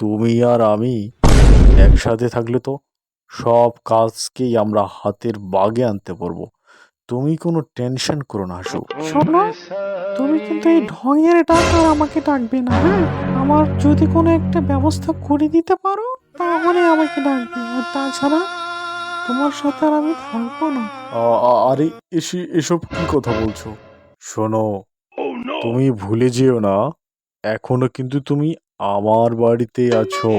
তুমি আর আমি একসাথে থাকলে তো সব কাজকেই আমরা হাতের বাগে আনতে পারব। তুমি কোনো টেনশন করো না হাসু। শোনো তুমি কিন্তু এই ঢঙের ডাক আর আমাকে ডাকবে না হ্যাঁ? আমার যদি কোনো একটা ব্যবস্থা করে দিতে পারো তাহলে আমাকে ডাকবে। আর তাছাড়া তোমার সাথে আর আমি থাকব না। আ- আ- আরে এসে এসব কি কথা বলছো? শোনো তুমি ভুলে যেও না এখনও কিন্তু তুমি আমার বাড়িতে আছো।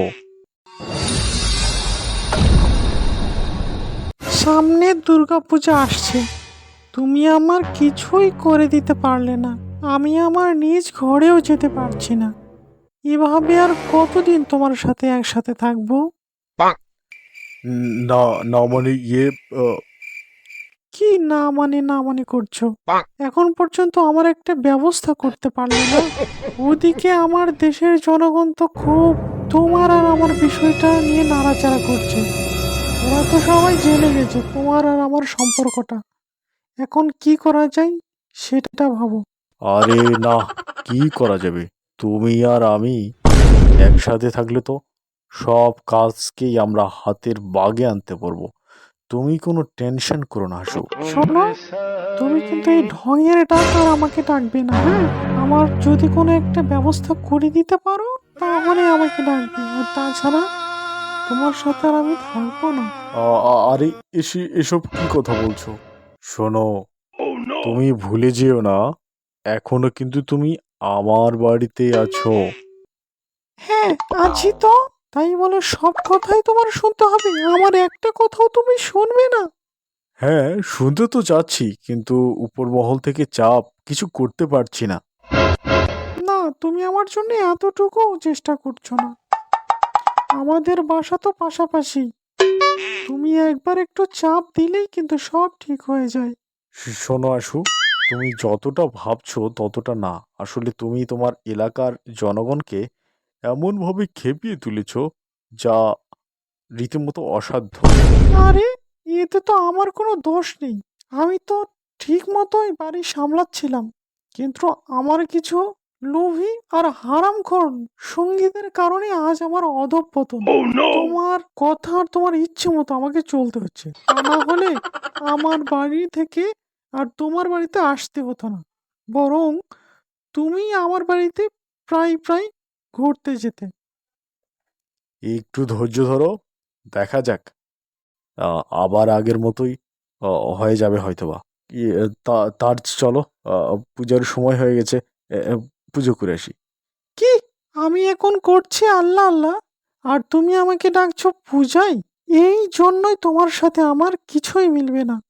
সামনে দুর্গাপূজা আসছে। তুমি আমার কিছুই করে দিতে পারলে না। আমি আমার নিজ ঘরেও যেতে পারছি না। এভাবে আর কতদিন তোমার সাথে একসাথে থাকব? না না মানে ইয়ে কি না মানে না মানে করছ? এখন পর্যন্ত আমার একটা ব্যবস্থা করতে পারলে না। ওদিকে আমার দেশের জনগণ তো খুব তোমার আর আমার বিষয়টা নিয়ে নাড়াচাড়া করছে। ওরা তো সবাই জেনে গেছে তোমার আর আমার সম্পর্কটা। এখন কি করা যায় সেটা ভাবো। আরে না কি করা যাবে? তুমি আর আমি একসাথে থাকলে তো সব কাজকেই আমরা হাতের বাগে আনতে পারব। তুমি কোনো টেনশন করো না হাসু। শোনো তুমি কিন্তু এই ঢঙের ডাক আর আমাকে ডাকবে না হ্যাঁ? আমার যদি কোনো একটা ব্যবস্থা করে দিতে পারো তাহলে আমাকে ডাকবে। আর তাছাড়া তোমার সাথে আর আমি থাকব না। আ- আ- আরে এসে এসব কি কথা বলছো? শোনো তুমি ভুলে যেও না এখনও কিন্তু তুমি আমার বাড়িতে আছো। হ্যাঁ আছি তো। তাই বলে সব কথাই তোমার শুনতে হবে আমার একটা কথাও তুমি শুনবে না। হ্যাঁ শুনতে তো চাচ্ছি কিন্তু উপর মহল থেকে চাপ কিছু করতে পারছি না। না তুমি আমার জন্য এতটুকু চেষ্টা করছ না। আমাদের বাসা তো পাশাপাশি। তুমি একবার একটু চাপ দিলেই কিন্তু সব ঠিক হয়ে যায়। শোনো আশু তুমি যতটা ভাবছ ততটা না। আসলে তুমি তোমার এলাকার জনগণকে এমনভাবে খেপিয়ে তুলেছ যা রীতিমতো অসাধ্য। আরে এতে তো আমার কোনো দোষ নেই। আমি তো ঠিক মতোই বাড়ি সামলাচ্ছিলাম। কিন্তু আমার কিছু লোভী আর হারামখোর সঙ্গীদের কারণে আজ আমার অধঃপতন। তোমার কথা আর তোমার ইচ্ছে মতো আমাকে চলতে হচ্ছে। তা না হলে আমার বাড়ি থেকে আর তোমার বাড়িতে আসতে হতো না। বরং তুমি আমার বাড়িতে প্রায় প্রায় ঘুরতে যেতে। একটু ধৈর্য ধরো দেখা যাক। আ- আবার আগের মতোই আ, হয়ে যাবে হয়তোবা। ইয়ে, তা- তার চলো আ, পূজার সময় হয়ে গেছে এ, এ, পুজো করে আসি। কি? আমি এখন করছি আল্লাহ আল্লাহ? আর তুমি আমাকে ডাকছো পূজাই এই জন্যই তোমার সাথে আমার কিছুই মিলবে না।